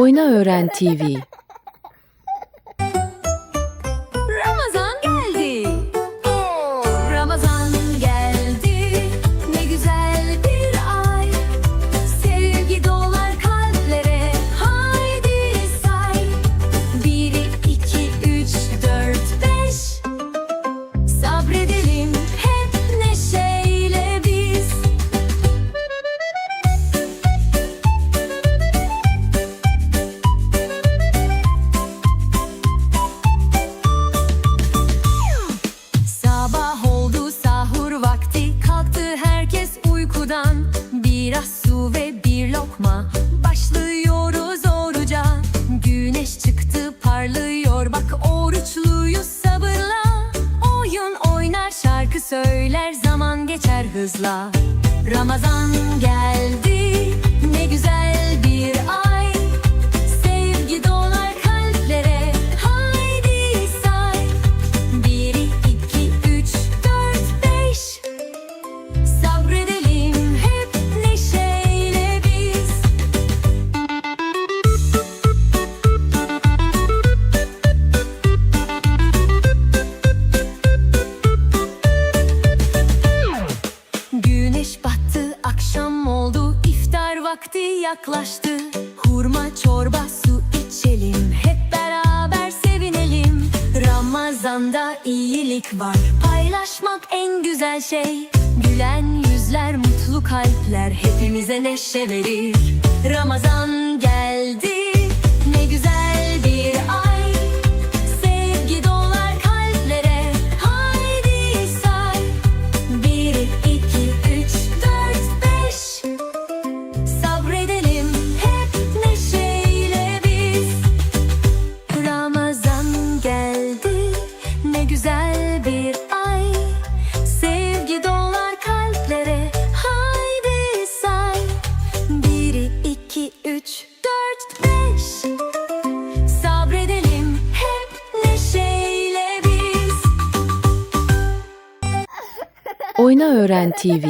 Oyna Öğren TV uykudan Biraz su ve bir lokma. Başlıyoruz oruca. Güneş çıktı parlıyor. Bak oruçluyuz sabırla. Oyun oynar şarkı söyler zaman geçer hızla. Ramazan geldi vakti yaklaştı. Hurma, çorba, su içelim, hep beraber sevinelim. Ramazanda iyilik var, paylaşmak en güzel şey. Gülen yüzler, mutlu kalpler hepimize neşe verir. Ramazan geldi, Oyna Öğren TV